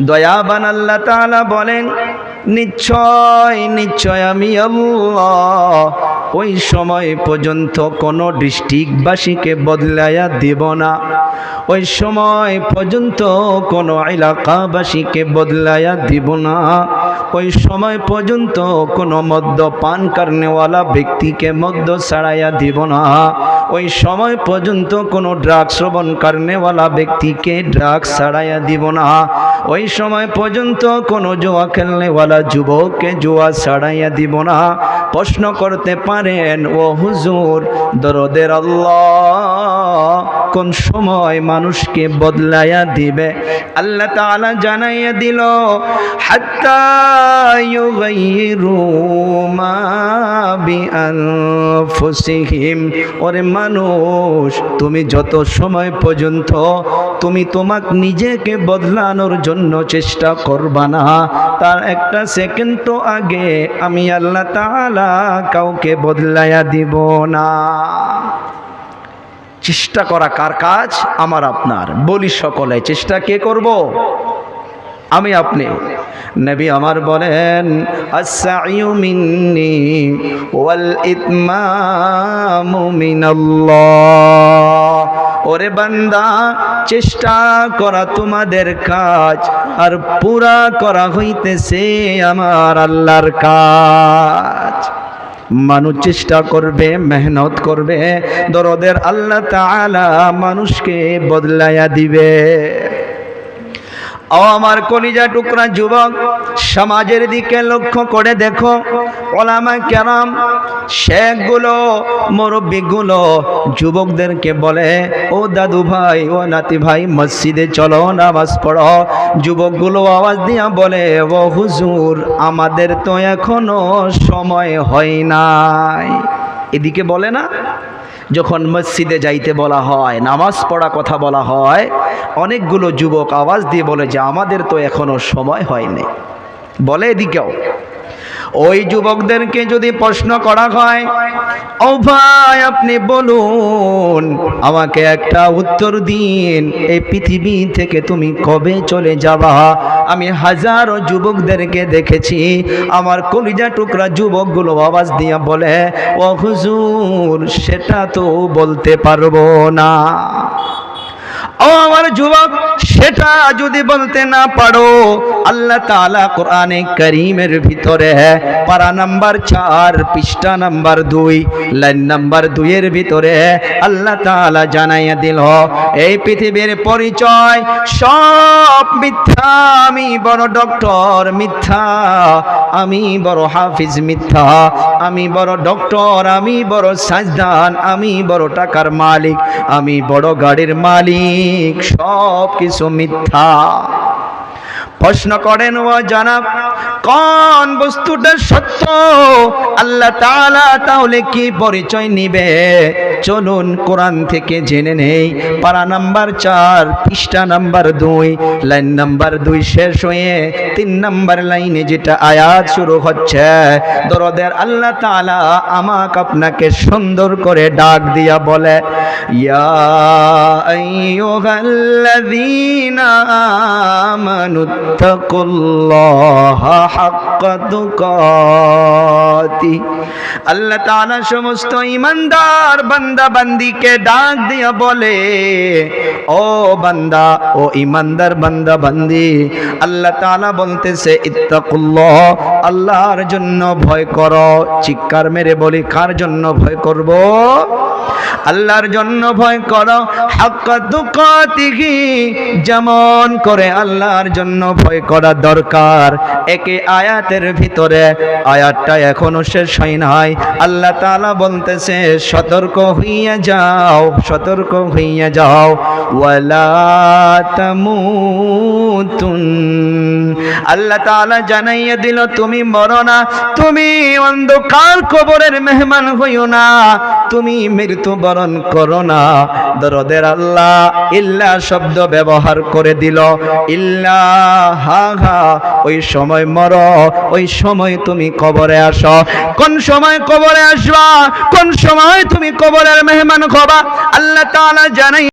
দয়াবান আল্লাহ তাআলা বলেন, নিশ্চয় নিশ্চয় আমি আল্লাহ। ওই সময় পর্যন্ত কোনো ডিস্ট্রিক্টবাসীকে বদলাইয়া দেব না। ওই সময় পর্যন্ত কোনো এলাকাবাসীকে বদলাইয়া দিব না। ওই সময় পর্যন্ত কোনো মদ্য পান কারণেওয়ালা ব্যক্তিকে মদ্য ছাড়াইয়া দিব না। ওই সময় পর্যন্ত কোনো ড্রাগ শ্রবণ কারণেওয়ালা ব্যক্তিকে ড্রাগ ছাড়াইয়া দিব না। ওই সময় পর্যন্ত কোনো জুয়া খেলনেওয়ালা যুবককে জুয়া ছাড়াইয়া দিব না। প্রশ্ন করতে পারেন, ও হুজুর, দরদের আল্লাহ কোন সময় মানুষকে বদলাইয়া দিবে? আল্লাহ তাআলা জানাইয়া দিল, হাত্তা ইউগাইরু মা বিআনফুসিহিম। ওরে মানুষ, তুমি যত সময় পর্যন্ত তুমি তোমাক নিজেকে বদলানোর জন্য চেষ্টা করবা না, তার একটা সেকেন্ড তো আগে আমি আল্লাহ তাআলা কাউকে বদলাইয়া দিব না। চেষ্টা করা কার কাজ? আমার আপনার। বলি সকলে, চেষ্টা কে করব? আমি আপনি। নবী আমার বলেন ওরে বান্দা, চেষ্টা করা তোমাদের কাজ, আর পুরা করা হইতেছে আমার আল্লাহর কাজ। মানুষ চেষ্টা করবে, মেহনত করবে, দরদের আল্লাহ তাআলা মানুষকে বদলাইয়া দিবে। ও আমার কলিজা টুকরা যুবক, সমাজের দিকে লক্ষ্য করে দেখো। ওলামা কেরাম, শেখগুলো, মুরব্বীগুলো, যুবকদেরকে বলে, ও দাদু ভাই, ও নাতি ভাই, মসজিদে চলো, নামাজ পড়ো। যুবকগুলো আওয়াজ দিয়া বলে, ও হুজুর, আমাদের তো এখনও সময় হয় নাই। এদিকে বলে না যখন মসজিদে যাইতে বলা হয়, নামাজ পড়া কথা বলা হয়, অনেকগুলো যুবক আওয়াজ দিয়ে বলে যে আমাদের তো এখনও সময় হয়নি। বলে এদিকেও ওই যুবকদেরকে যদি প্রশ্ন করা হয়, ও ভাই, আপনি বলুন, আমাকে একটা উত্তর দিন, এই পৃথিবী থেকে তুমি কবে চলে যাবা? আমি হাজারো যুবকদেরকে দেখেছি, আমার কলিজা টুকরা যুবকগুলো আওয়াজ দিয়া বলে, ও হুজুর, সেটা তো বলতে পারব না। ও আমার যুবক সেটা যদি বলতে না পারো, আল্লাহ তাআলা কোরআনে করিমের ভিতরে পারা নাম্বার চার, পৃষ্ঠা নাম্বার দুই, লাইন নাম্বার দুইয়ের ভিতরে আল্লাহ তাআলা জানাইয়া দিল, এই পৃথিবীর পরিচয় সব মিথ্যা, আমি বড় ডক্টর মিথ্যা, আমি বড় হাফিজ মিথ্যা, আমি বড় ডক্টর, আমি বড় সাজদান, আমি বড় টাকার মালিক, আমি বড় গাড়ির মালিক সব কিছু মিথ্যা। প্রশ্ন করেন, ও জানাব, কোন বস্তুটা সত্য? আল্লাহ তাআলা তাহলে কি পরিচয় নিবে? চলুন কোরআন থেকে জেনে নেই। পারা নাম্বার চার, পৃষ্ঠা নাম্বার দুই, লাইন নাম্বার দুই শেষ হয়ে তিন নাম্বার লাইনে যেটা আয়াত শুরু হচ্ছে, দরদের আল্লাহ তাআলা আমাকে আপনাকে সুন্দর করে ডাক দিয়া বলে ইয়া আইয়ুহাল্লাযীনা আমানু তাকুল্লাহা হাক্কা তুকাতি আল্লাহ তাআলা সমস্ত ইমানদার বান্দা বান্দিকে ডাক দিয়া বলে, ও বান্দা, ও ইমানদার বান্দা বান্দি, আল্লাহ তাআলা বলতেছে, ইত্তাকুল্লাহ, আল্লাহর জন্য ভয় করো। চিৎকার মেরে বলি, কার জন্য ভয় করব? আল্লাহর জন্য ভয় করো হাক্কা তুকাতিহি যেমন করে আল্লাহর জন্য ভয় করা দরকার। একে আয়াতের ভিতরে, আয়াতটা এখনও শেষ হয় নাই। আল্লাহ তাআলা বলতেছে, সতর্ক হইয়া যাও, সতর্ক হইয়া যাও। ওয়ালা তামুতুন। আল্লাহ তাআলা জানাইয়া দিল, তুমি মরো না, তুমি অন্ধকার কবরের মেহমান হইও না, তুমি মৃত্যু বরণ করো না। দরদের আল্লাহ ইল্লা শব্দ ব্যবহার করে দিল। ইল্লা, হা হা, ওই সময় মর, ওই সময় তুমি কবরে আস। কোন সময় কবরে আসবা? কোন সময় তুমি কবরের মেহমান হবা? আল্লাহ তালা জানাই